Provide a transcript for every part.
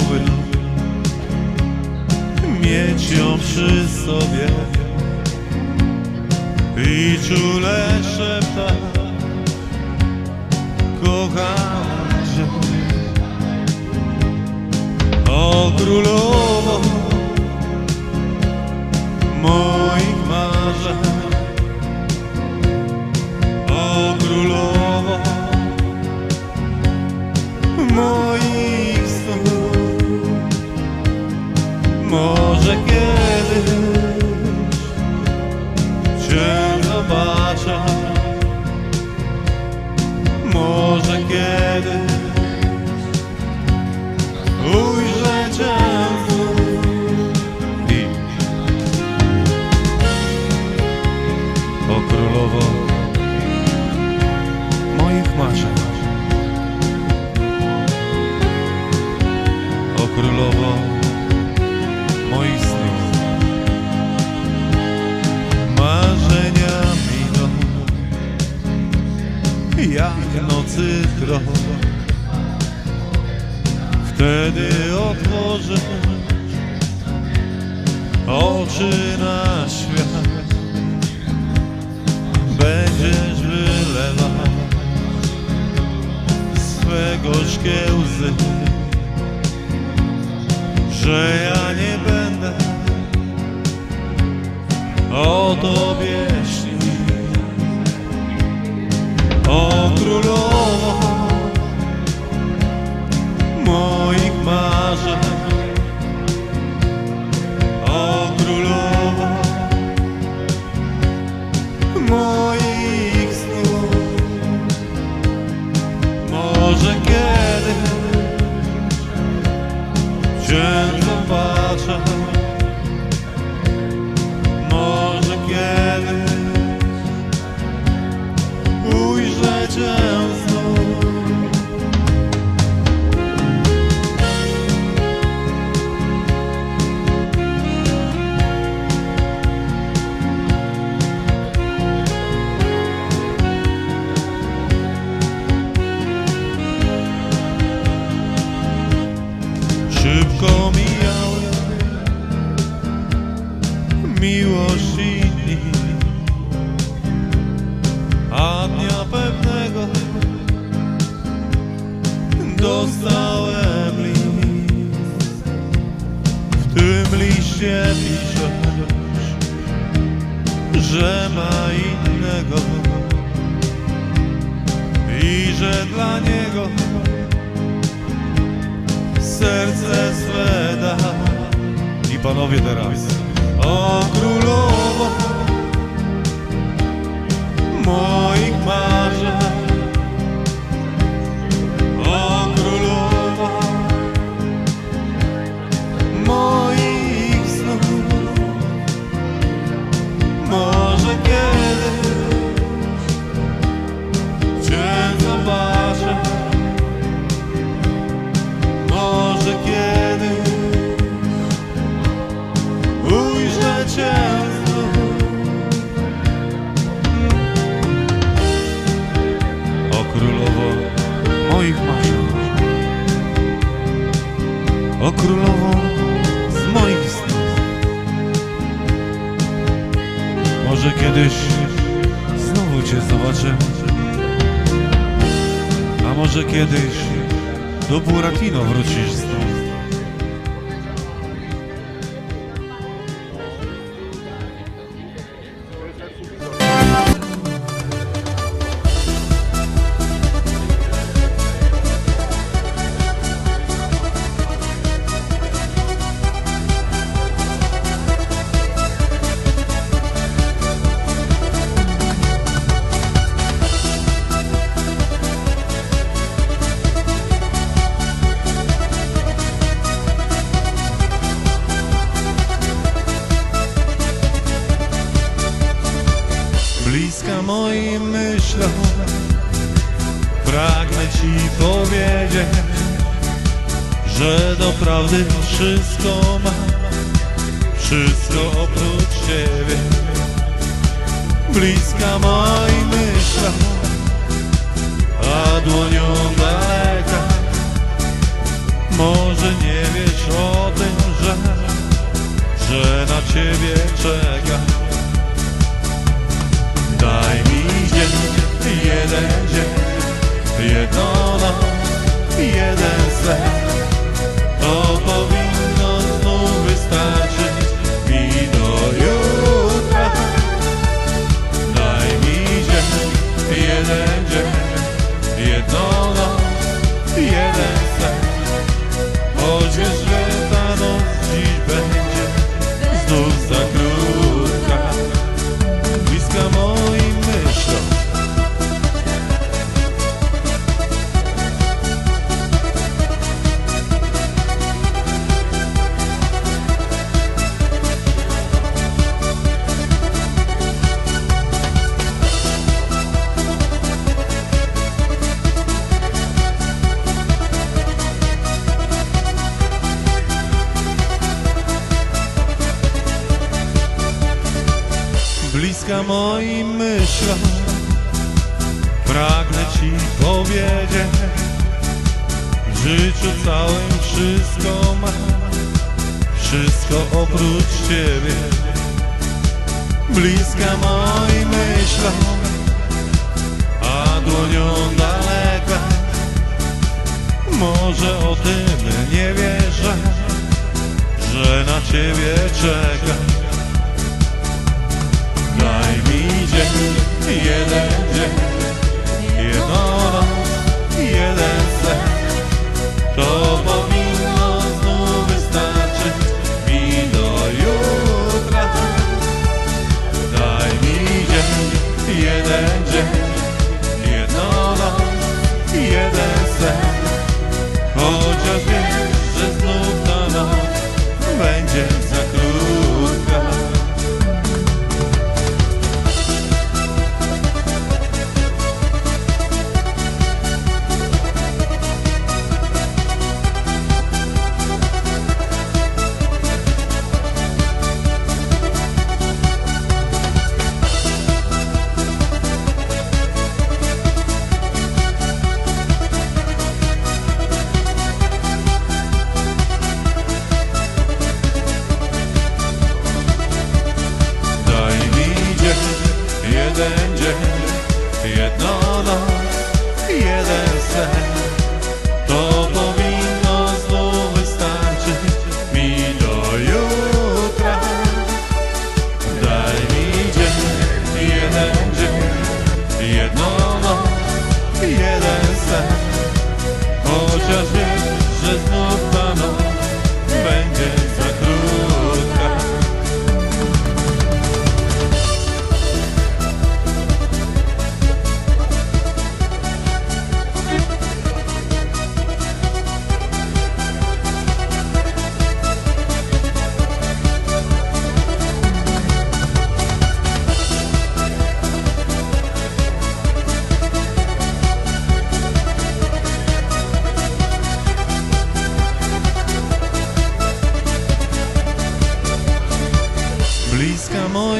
chciałbym Mieć ją przy sobie. I czule szeptać Kocham cię. O królowo Wtedy otworzę oczy na świat. Będziesz wylewać swe gorzkie łzy Że ja nie będę o tobie moich snów Może kiedyś Cię zobaczę piszesz, że ma innego. I że dla niego serce swe da. I panowie teraz. O królowo moich marzeń. O o królowo z moich snów. Może kiedyś znowu Cię zobaczę, a może kiedyś do Buratino wrócisz znów. Powiedzieć, że doprawdy wszystko ma, wszystko oprócz Ciebie. Bliska moim myślom, a dłonią daleka. Może nie wiesz o tym, że, że na Ciebie czeka. Daj mi dzień, jeden dzień, jedna, nam, jeden sve myślom. Pragnę Ci powiedzieć, w życiu całym wszystko mam, wszystko oprócz Ciebie. Bliska moim myślom, a dłonią daleka. Może o tym nie wierzę, że na Ciebie czekam.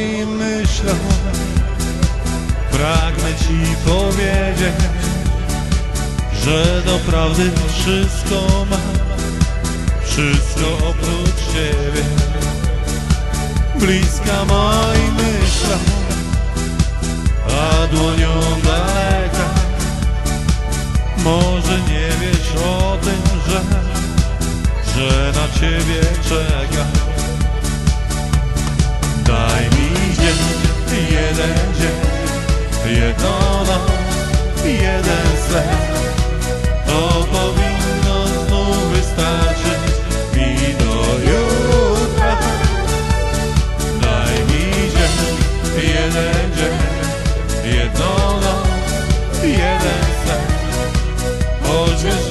Moim myślom. Pragnę Ci powiedzieć, że doprawdy wszystko mam, wszystko oprócz Ciebie. Bliska moim myślom, a dłonią daleka. Może nie wiesz o tym, że, że na Ciebie czekam. Mi dzień, jeden dzień, jedną noc, jeden sen. To powinno znów wystarczyć mi do jutra. Daj mi dzień, jeden dzień, jedną noc, jeden sen. Choć wiesz,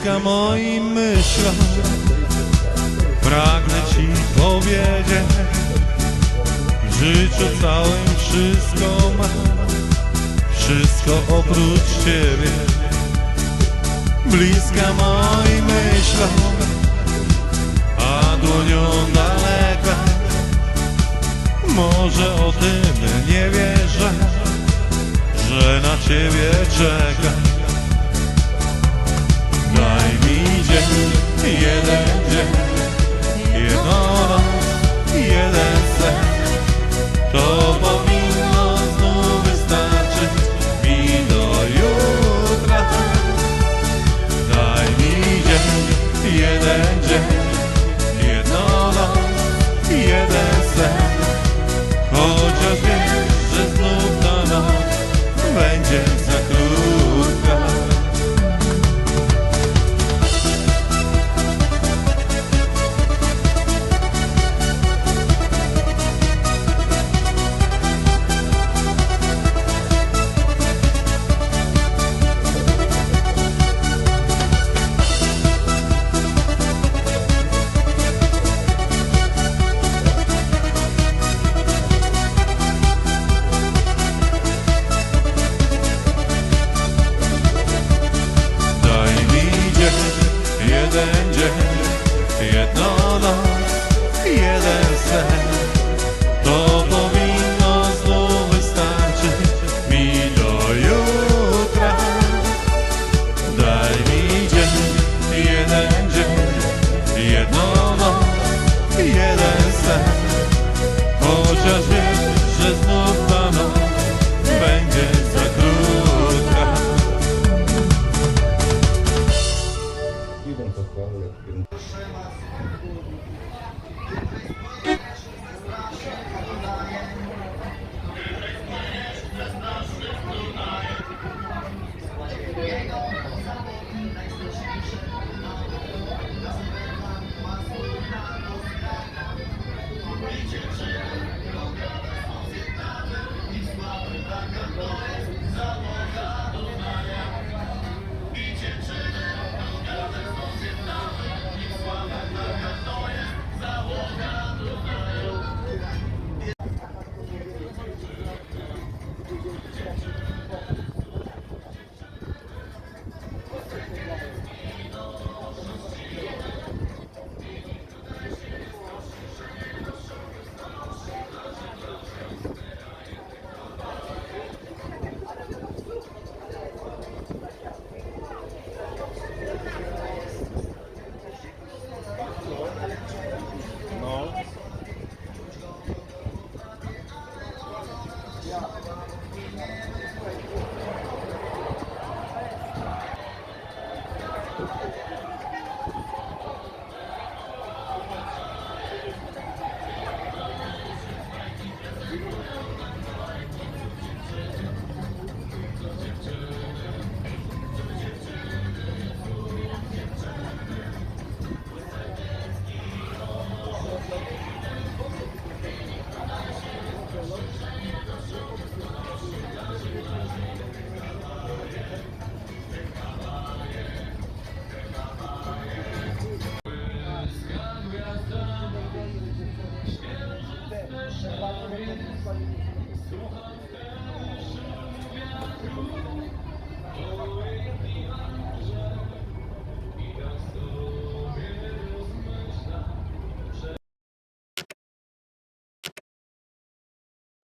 bliska moim myślom. Pragnę ci powiedzieć, w życiu całym wszystko mam, wszystko oprócz ciebie. Bliska moim myślom, a dłonią daleka. Może o tym nie wierzę, że na ciebie czekam. Jeden dzień, jedno noc, jeden sen To powinno znów wystarczyć. Mi do jutra. Daj mi dzień, jeden dzień, jedno noc, jeden sen Chociaż wiem, że znów ta noc będzie